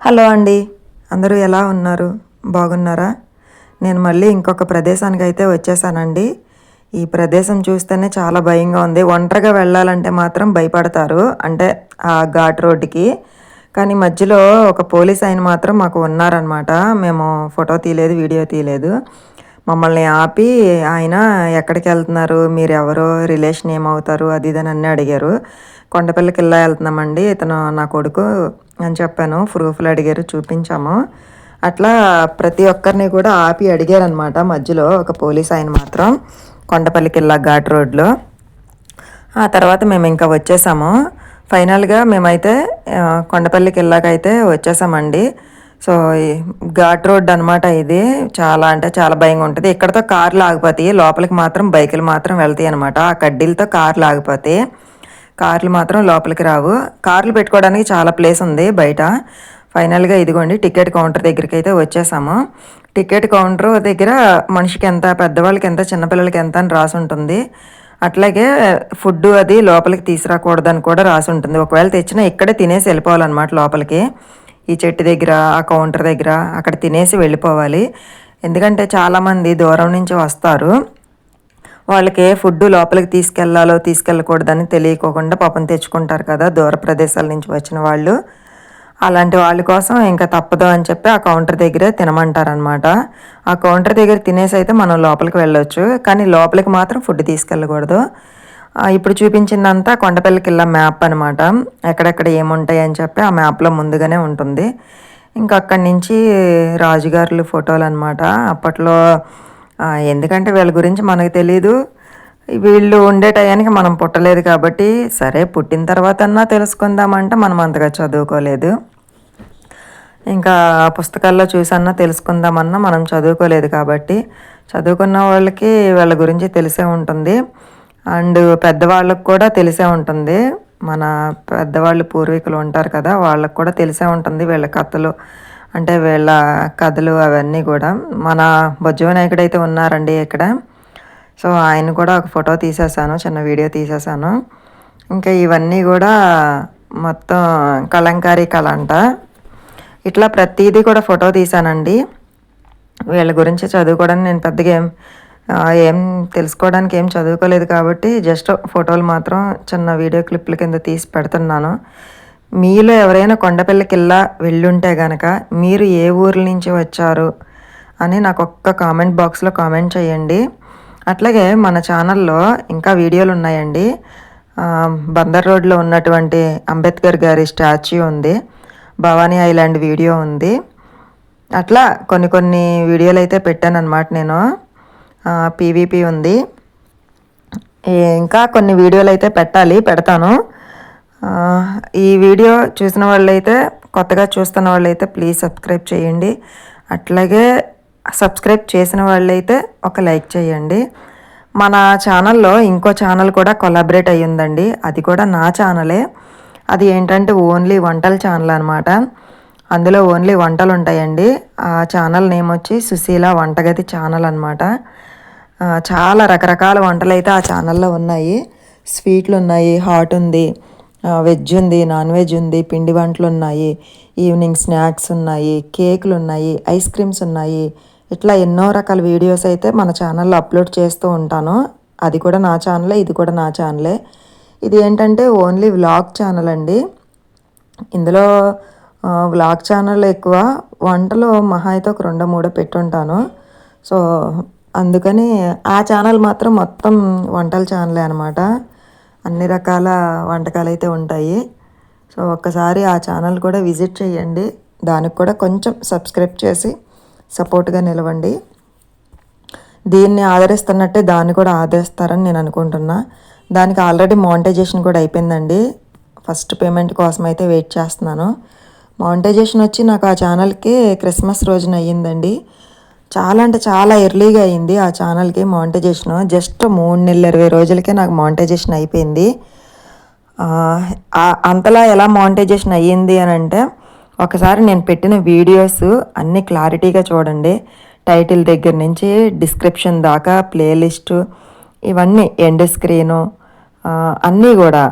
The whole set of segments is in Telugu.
హలో అండి. అందరూ ఎలా ఉన్నారు? బాగున్నారా? నేను మళ్ళీ ఇంకొక ప్రదేశానికి అయితే వచ్చేసానండి. ఈ ప్రదేశం చూస్తేనే చాలా భయంగా ఉంది. ఒంటరిగా వెళ్ళాలంటే మాత్రం భయపడతారు. అంటే ఆ ఘాట్ రోడ్డుకి. కానీ మధ్యలో ఒక పోలీస్ ఆయన మాత్రం మాకు ఉన్నారనమాట మేము ఫోటో తీయలేదు వీడియో తీయలేదు. మమ్మల్ని ఆపి ఆయన ఎక్కడికి వెళ్తున్నారు? మీరు ఎవరు రిలేషన్ ఏమవుతారు? అది ఇది అని అన్నీ అడిగారు. కొండపల్లికి ఇలా వెళ్తున్నామండి. ఇతను నా కొడుకు అని చెప్పాను. ప్రూఫ్లు అడిగారు చూపించాము. అట్లా ప్రతి ఒక్కరిని కూడా ఆపి అడిగారు అనమాట మధ్యలో ఒక పోలీస్ ఆయన మాత్రం కొండపల్లికి ఇలా ఘాట్ రోడ్లో. ఆ తర్వాత మేము ఇంకా వచ్చేసాము. ఫైనల్గా మేమైతే కొండపల్లికి వెళ్ళాకైతే వచ్చేసామండి. సో ఘాట్ రోడ్ అనమాట ఇది. చాలా అంటే చాలా భయంగా ఉంటుంది. ఇక్కడతో కార్లు ఆగిపోతాయి. లోపలికి మాత్రం బైకులు మాత్రం వెళ్తాయి అనమాట ఆ కడ్డీలతో కార్లు ఆగిపోతాయి. కార్లు మాత్రం లోపలికి రావు. కార్లు పెట్టుకోవడానికి చాలా ప్లేస్ ఉంది బయట. ఫైనల్గా ఇదిగోండి టికెట్ కౌంటర్ దగ్గరికి అయితే వచ్చేసాము. టికెట్ కౌంటర్ దగ్గర మనిషికి ఎంత పెద్దవాళ్ళకి ఎంత చిన్నపిల్లలకి ఎంత అని రాసి ఉంటుంది. అట్లాగే ఫుడ్ అది లోపలికి తీసుకురాకూడదని కూడా రాసి ఉంటుంది. ఒకవేళ తెచ్చినా ఇక్కడే తినేసి వెళ్ళిపోవాలన్నమాట లోపలికి. ఈ చెట్టు దగ్గర ఆ కౌంటర్ దగ్గర అక్కడ తినేసి వెళ్ళిపోవాలి. ఎందుకంటే చాలామంది దూరం నుంచి వస్తారు. వాళ్ళకి ఫుడ్ లోపలికి తీసుకెళ్ళాలో తీసుకెళ్ళకూడదని తెలియకోకుండా పాపం తెచ్చుకుంటారు కదా దూర ప్రదేశాల నుంచి వచ్చిన వాళ్ళు. అలాంటి వాళ్ళ కోసం ఇంకా తప్పదు అని చెప్పి ఆ కౌంటర్ దగ్గరే తినమంటారనమాట ఆ కౌంటర్ దగ్గర తినేసి అయితే మనం లోపలికి వెళ్ళొచ్చు కానీ లోపలికి మాత్రం ఫుడ్ తీసుకెళ్ళకూడదు. ఇప్పుడు చూపించిందంతా కొండపల్లి కిల్లా మ్యాప్ అనమాట ఎక్కడెక్కడ ఏముంటాయి అని చెప్పి ఆ మ్యాప్లో ముందుగానే ఉంటుంది. ఇంకా అక్కడి నుంచి రాజుగారుల ఫోటోలు అనమాట అప్పట్లో ఎందుకంటే వీళ్ళ గురించి మనకు తెలియదు వీళ్ళు ఉండే టయానికి మనం పుట్టలేదు కాబట్టి సరే పుట్టిన తర్వాత అన్నా తెలుసుకుందామంటే మనం అంతగా చదువుకోలేదు. ఇంకా పుస్తకాల్లో చూసన్నా తెలుసుకుందామన్నా మనం చదువుకోలేదు కాబట్టి చదువుకున్న వాళ్ళకి వాళ్ళ గురించి తెలిసే ఉంటుంది. అండ్ పెద్దవాళ్ళకు కూడా తెలిసే ఉంటుంది. మన పెద్దవాళ్ళు పూర్వీకులు ఉంటారు కదా వాళ్ళకు కూడా తెలిసే ఉంటుంది వీళ్ళ కథలు. అంటే వీళ్ళ కథలు అవన్నీ కూడా. మన బొజ్జ వినాయకుడు అయితే ఉన్నారండి ఇక్కడ. సో ఆయన కూడా ఒక ఫోటో తీసేసాను చిన్న వీడియో తీసేసాను. ఇంకా ఇవన్నీ కూడా మొత్తం కలంకారీ కళ అంట. ఇట్లా ప్రతిదీ కూడా ఫోటో తీసానండి. వీళ్ళ గురించి చదువుకోవడానికి నేను పెద్దగా ఏం ఏం తెలుసుకోవడానికి ఏం చదువుకోలేదు కాబట్టి జస్ట్ ఫోటోలు మాత్రం చిన్న వీడియో క్లిప్ల కింద తీసి పెడుతున్నాను. మీలో ఎవరైనా కొండపల్లికిల్లా వెళ్ళుంటే గనక మీరు ఏ ఊరి నుంచి వచ్చారు అని నాకు ఒక్క కామెంట్ బాక్స్లో కామెంట్ చేయండి. అట్లాగే మన ఛానల్లో ఇంకా వీడియోలు ఉన్నాయండి. బందర్ రోడ్లో ఉన్నటువంటి అంబేద్కర్ గారి స్టాచ్యూ ఉంది. భవానీ ఐలాండ్ వీడియో ఉంది. అట్లా కొన్ని కొన్ని వీడియోలు అయితే పెట్టాను అనమాట నేను పీవీపీ ఉంది. ఇంకా కొన్ని వీడియోలు అయితే పెట్టాలి పెడతాను. ఈ వీడియో చూసిన వాళ్ళైతే కొత్తగా చూస్తున్న వాళ్ళైతే ప్లీజ్ సబ్స్క్రైబ్ చేయండి. అట్లాగే సబ్స్క్రైబ్ చేసిన వాళ్ళైతే ఒక లైక్ చేయండి. మన ఛానల్లో ఇంకో ఛానల్ కూడా కొలాబరేట్ అయ్యిందండి. అది కూడా నా ఛానలే అది ఏంటంటే ఓన్లీ వంటల ఛానల్ అనమాట అందులో ఓన్లీ వంటలు ఉంటాయండి. ఆ ఛానల్ నేమ్ వచ్చి సుశీల వంటగది ఛానల్ అనమాట చాలా రకరకాల వంటలు అయితే ఆ ఛానల్లో ఉన్నాయి. స్వీట్లు ఉన్నాయి హాట్ ఉంది. వెజ్ ఉంది నాన్ వెజ్ ఉంది పిండి వంటలు ఉన్నాయి ఈవినింగ్ స్నాక్స్ ఉన్నాయి కేకులు ఉన్నాయి ఐస్ క్రీమ్స్ ఉన్నాయి. ఇట్లా ఎన్నో రకాల వీడియోస్ అయితే మన ఛానల్లో అప్లోడ్ చేస్తూ ఉంటాను. అది కూడా నా ఛానలే ఇది కూడా నా ఛానలే. ఇది ఏంటంటే ఓన్లీ వ్లాగ్ ఛానల్ అండి. ఇందులో వ్లాగ్ ఛానల్ ఎక్కువ వంటలు మహా అయితే ఒక రెండో మూడో పెట్టుంటాను. సో అందుకని ఆ ఛానల్ మాత్రం మొత్తం వంటల ఛానలే అనమాట అన్ని రకాల వంటకాలు అయితే ఉంటాయి. సో ఒక్కసారి ఆ ఛానల్ కూడా విజిట్ చేయండి. దానికి కూడా కొంచెం సబ్స్క్రైబ్ చేసి సపోర్ట్గా నిలవండి. దీన్ని ఆదరిస్తున్నట్టే దాన్ని కూడా ఆదరిస్తారని నేను అనుకుంటున్నా. దానికి ఆల్రెడీ మానిటైజేషన్ కూడా అయిపోయిందండి. ఫస్ట్ పేమెంట్ కోసం అయితే వెయిట్ చేస్తున్నాను. మానిటైజేషన్ వచ్చి నాకు ఆ ఛానల్కి క్రిస్మస్ రోజున అయ్యిందండి. చాలా అంటే చాలా ఎర్లీగా అయింది ఆ ఛానల్కి మానిటైజేషన్ జస్ట్ మూడు నెలల ఇరవై రోజులకే నాకు మానిటైజేషన్ అయిపోయింది. అంతలా ఎలా మానిటైజేషన్ అయ్యింది అని అంటే ఒకసారి నేను పెట్టిన వీడియోస్ అన్నీ క్లారిటీగా చూడండి. టైటిల్ దగ్గర నుంచి డిస్క్రిప్షన్ దాకా ప్లేలిస్టు ఇవన్నీ ఎండ్ స్క్రీను అన్నీ కూడా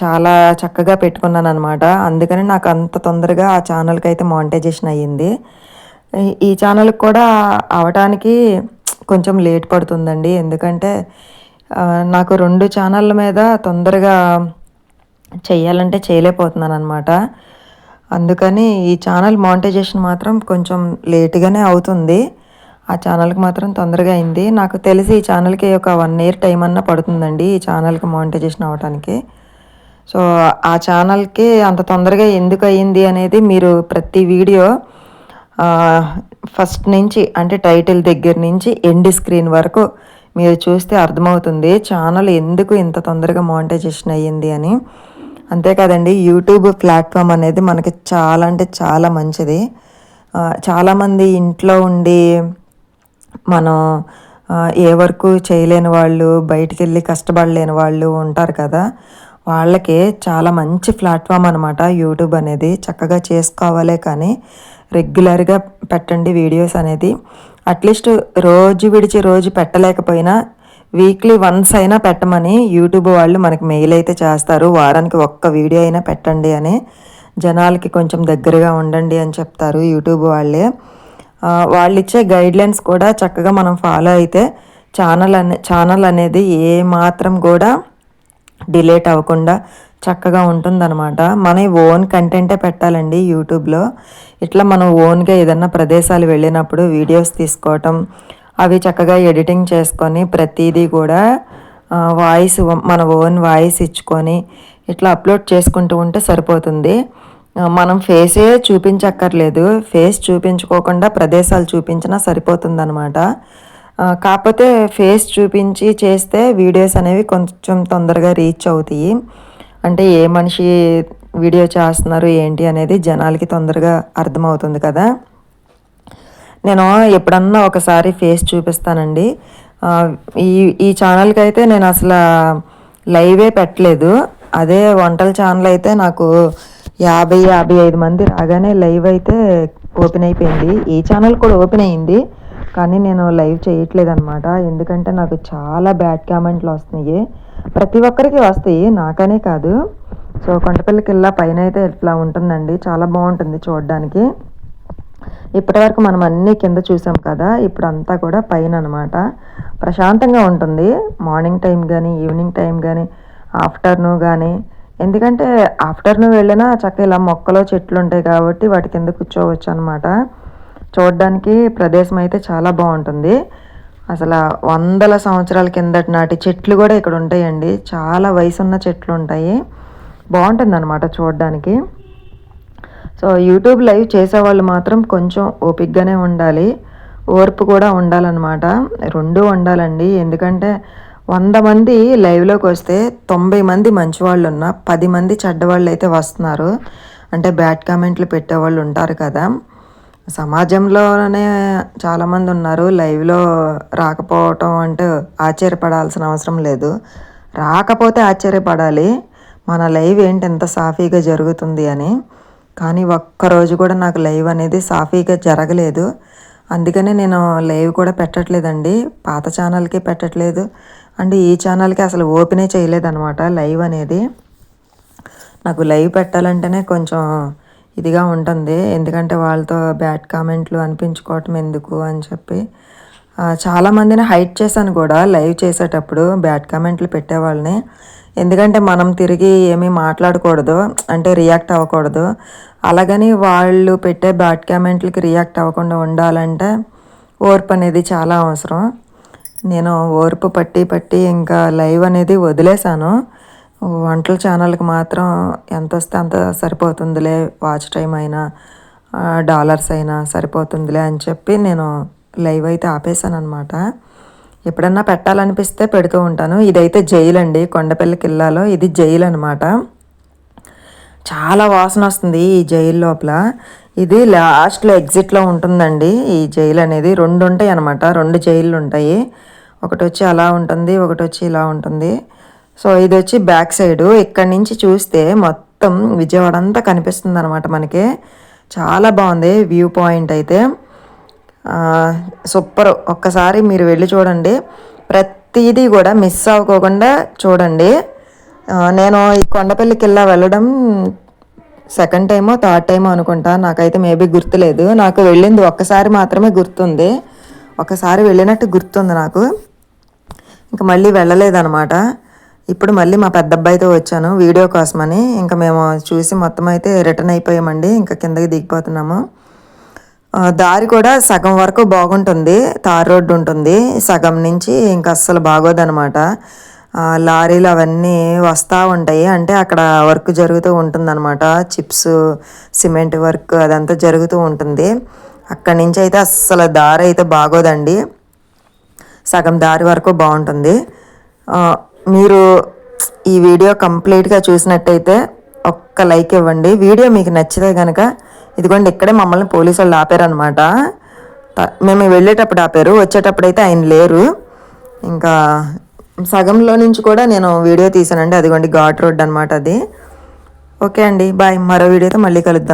చాలా చక్కగా పెట్టుకున్నాను అనమాట అందుకని నాకు అంత తొందరగా ఆ ఛానల్కి అయితే మానిటైజేషన్ అయ్యింది. ఈ- ఛానల్కి కూడా అవటానికి కొంచెం లేట్ పడుతుందండి. ఎందుకంటే నాకు రెండు ఛానళ్ళ మీద తొందరగా చేయాలంటే చేయలేకపోతున్నాను అనమాట అందుకని ఈ ఛానల్ మానిటైజేషన్ మాత్రం కొంచెం లేట్గానే అవుతుంది. ఆ ఛానల్కి మాత్రం తొందరగా అయింది. నాకు తెలిసి ఈ ఛానల్కి ఒక వన్ ఇయర్ టైం అన్నా పడుతుందండి ఈ ఛానల్కి మానిటైజేషన్ అవ్వడానికి సో ఆ ఛానల్కి అంత తొందరగా ఎందుకు అయ్యింది అనేది మీరు ప్రతి వీడియో ఫస్ట్ నుంచి అంటే టైటిల్ దగ్గర నుంచి ఎండ్ స్క్రీన్ వరకు మీరు చూస్తే అర్థమవుతుంది ఛానల్ ఎందుకు ఇంత తొందరగా మానిటైజేషన్ అయ్యింది అని. అంతేకాదండి యూట్యూబ్ ప్లాట్ఫామ్ అనేది మనకి చాలా అంటే చాలా మంచిది. చాలామంది ఇంట్లో ఉండి మనం ఏ వర్క్ చేయలేని వాళ్ళు బయటికి వెళ్ళి కష్టపడలేని వాళ్ళు ఉంటారు కదా. వాళ్ళకి చాలా మంచి ప్లాట్ఫామ్ అనమాట యూట్యూబ్ అనేది. చక్కగా చేసుకోవాలే కానీ రెగ్యులర్గా పెట్టండి వీడియోస్ అనేది. అట్లీస్ట్ రోజు విడిచి రోజు పెట్టలేకపోయినా వీక్లీ వన్స్ అయినా పెట్టమని యూట్యూబ్ వాళ్ళు మనకి మెయిల్ అయితే చేస్తారు. వారానికి ఒక్క వీడియో అయినా పెట్టండి అని జనాలకి కొంచెం దగ్గరగా ఉండండి అని చెప్తారు యూట్యూబ్ వాళ్ళే. వాళ్ళు ఇచ్చే గైడ్లైన్స్ కూడా చక్కగా మనం ఫాలో అయితే ఛానల్ అనే ఛానల్ అనేది ఏ మాత్రం కూడా డిలేట్ అవ్వకుండా చక్కగా ఉంటుందన్నమాట. మన ఓన్ కంటెంటే పెట్టాలండి యూట్యూబ్లో. ఇట్లా మనం ఓన్గా ఏదన్నా ప్రదేశాలు వెళ్ళినప్పుడు వీడియోస్ తీసుకోవటం అవి చక్కగా ఎడిటింగ్ చేసుకొని ప్రతిదీ కూడా వాయిస్ మన ఓన్ వాయిస్ ఇచ్చుకొని ఇట్లా అప్లోడ్ చేసుకుంటూ ఉంటే సరిపోతుంది. మనం ఫేసే చూపించక్కర్లేదు. ఫేస్ చూపించుకోకుండా ప్రదేశాలు చూపించినా సరిపోతుందనమాట కాకపోతే ఫేస్ చూపించి చేస్తే వీడియోస్ అనేవి కొంచెం తొందరగా రీచ్ అవుతాయి. అంటే ఏ మనిషి వీడియో చేస్తున్నారు ఏంటి అనేది జనాలకి తొందరగా అర్థమవుతుంది కదా. నేను ఎప్పుడన్నా ఒకసారి ఫేస్ చూపిస్తానండి. ఈ ఈ ఛానల్కి అయితే నేను అసలు లైవే పెట్టలేదు. అదే వంటల ఛానల్ అయితే నాకు యాభై యాభై ఐదు మంది రాగానే లైవ్ అయితే ఓపెన్ అయిపోయింది. ఈ ఛానల్ కూడా ఓపెన్ అయింది. కానీ నేను లైవ్ చేయట్లేదు అనమాట ఎందుకంటే నాకు చాలా బ్యాడ్ కామెంట్లు వస్తున్నాయి. ప్రతి ఒక్కరికి వస్తాయి. నాకనే కాదు. సో కొండపల్లికి ఇలా పైన అయితే ఇట్లా ఉంటుందండి. చాలా బాగుంటుంది చూడడానికి. ఇప్పటివరకు మనం అన్నీ కింద చూసాం కదా ఇప్పుడు అంతా కూడా పైన అనమాట ప్రశాంతంగా ఉంటుంది. మార్నింగ్ టైం కానీ ఈవినింగ్ టైం కానీ ఆఫ్టర్నూన్ కానీ ఎందుకంటే ఆఫ్టర్నూన్ వెళ్ళినా చక్కగా ఇలా మొక్కలో చెట్లు ఉంటాయి కాబట్టి వాటి కింద కూర్చోవచ్చు అనమాట చూడడానికి ప్రదేశం అయితే చాలా బాగుంటుంది. అసలు వందల సంవత్సరాల కిందటి నాటి చెట్లు కూడా ఇక్కడ ఉంటాయండి. చాలా వయసున్న చెట్లు ఉంటాయి. బాగుంటుంది అనమాట చూడడానికి. సో యూట్యూబ్ లైవ్ చేసేవాళ్ళు మాత్రం కొంచెం ఓపిక్గానే ఉండాలి. ఓర్పు కూడా ఉండాలన్నమాట. రెండు ఉండాలండి. ఎందుకంటే వంద మంది లైవ్లోకి వస్తే తొంభై మంది మంచివాళ్ళు ఉన్నా పది మంది చెడ్డవాళ్ళు అయితే వస్తున్నారు. అంటే బ్యాడ్ కామెంట్లు పెట్టేవాళ్ళు ఉంటారు కదా. సమాజంలోనే చాలామంది ఉన్నారు. లైవ్లో రాకపోవటం అంటే ఆశ్చర్యపడాల్సిన అవసరం లేదు. రాకపోతే ఆశ్చర్యపడాలి. మన లైవ్ ఏంటి ఎంత సాఫీగా జరుగుతుంది అని. కానీ ఒక్కరోజు కూడా నాకు లైవ్ అనేది సాఫీగా జరగలేదు. అందుకనే నేను లైవ్ కూడా పెట్టట్లేదండి. పాత ఛానల్కి పెట్టట్లేదు. అండ్ ఈ ఛానల్కి అసలు ఓపెనే చేయలేదన్నమాట లైవ్ అనేది. నాకు లైవ్ పెట్టాలంటేనే కొంచెం ఇదిగా ఉంటుంది. ఎందుకంటే వాళ్ళతో బ్యాడ్ కామెంట్లు అనిపించుకోవటం ఎందుకు అని చెప్పి చాలామందిని హైట్ చేశాను కూడా లైవ్ చేసేటప్పుడు బ్యాడ్ కామెంట్లు పెట్టేవాళ్ళని ఎందుకంటే మనం తిరిగి ఏమీ మాట్లాడకూడదు అంటే రియాక్ట్ అవ్వకూడదు. అలాగని వాళ్ళు పెట్టే బ్యాడ్ కామెంట్లకి రియాక్ట్ అవ్వకుండా ఉండాలంటే ఓర్పు అనేది చాలా అవసరం. నేను ఓర్పు పట్టి పట్టి ఇంకా లైవ్ అనేది వదిలేశాను. వంటల ఛానల్కి మాత్రం ఎంత వస్తే అంత సరిపోతుందిలే వాచ్ టైం అయినా డాలర్స్ అయినా సరిపోతుందిలే అని చెప్పి నేను లైవ్ అయితే ఆపేశాను అనమాట ఎప్పుడన్నా పెట్టాలనిపిస్తే పెడుతూ ఉంటాను. ఇదైతే జైలు అండి కొండపల్లి కిల్లాలో ఇది జైలు అనమాట చాలా వాసన వస్తుంది ఈ జైలు లోపల. ఇది లాస్ట్లో ఎగ్జిట్లో ఉంటుందండి ఈ జైలు అనేది. రెండు ఉంటాయి అనమాట రెండు జైళ్ళు ఉంటాయి. ఒకటి వచ్చి అలా ఉంటుంది ఒకటి వచ్చి ఇలా ఉంటుంది. సో ఇది వచ్చి బ్యాక్ సైడ్. ఇక్కడ నుంచి చూస్తే మొత్తం విజయవాడ అంతా కనిపిస్తుంది అనమాట మనకి. చాలా బాగుంది వ్యూ పాయింట్ అయితే. సూపర్. ఒక్కసారి మీరు వెళ్ళి చూడండి. ప్రతిదీ కూడా మిస్ అవ్వకోకుండా చూడండి. నేను ఈ కొండపల్లికి ఇలా వెళ్ళడం సెకండ్ టైమో థర్డ్ టైమో అనుకుంటా. నాకైతే మేబీ గుర్తులేదు. నాకు వెళ్ళింది ఒక్కసారి మాత్రమే గుర్తుంది. ఒకసారి వెళ్ళినట్టు గుర్తుంది నాకు. ఇంకా మళ్ళీ వెళ్ళలేదన్నమాట. ఇప్పుడు మళ్ళీ మా పెద్ద అబ్బాయితో వచ్చాను వీడియో కోసమని. ఇంకా మేము చూసి మొత్తం అయితే రిటర్న్ అయిపోయామండి. ఇంకా కిందకి దిగిపోతున్నాము. దారి కూడా సగం వరకు బాగుంటుంది. తార్ రోడ్డు ఉంటుంది. సగం నుంచి ఇంకా అస్సలు బాగోదన్నమాట. లారీలు అవన్నీ వస్తూ ఉంటాయి. అంటే అక్కడ వర్క్ జరుగుతూ ఉంటుందన్నమాట. చిప్స్ సిమెంట్ వర్క్ అదంతా జరుగుతూ ఉంటుంది. అక్కడి నుంచి అయితే అస్సలు దారి అయితే బాగోదండి. సగం దారి వరకు బాగుంటుంది. మీరు ఈ వీడియో కంప్లీట్గా చూసినట్టయితే ఒక్క లైక్ ఇవ్వండి. వీడియో మీకు నచ్చితే కనుక ఇదిగోండి ఇక్కడే మమ్మల్ని పోలీసు వాళ్ళు ఆపారనమాట మేము వెళ్ళేటప్పుడు ఆపారు. వచ్చేటప్పుడు అయితే ఆయన లేరు. ఇంకా సగంలో నుంచి కూడా నేను వీడియో తీసానండి. అదిగోండి ఘాట్ రోడ్ అనమాట అది. ఓకే అండి బాయ్. మరో వీడియోతో మళ్ళీ కలుద్దాం.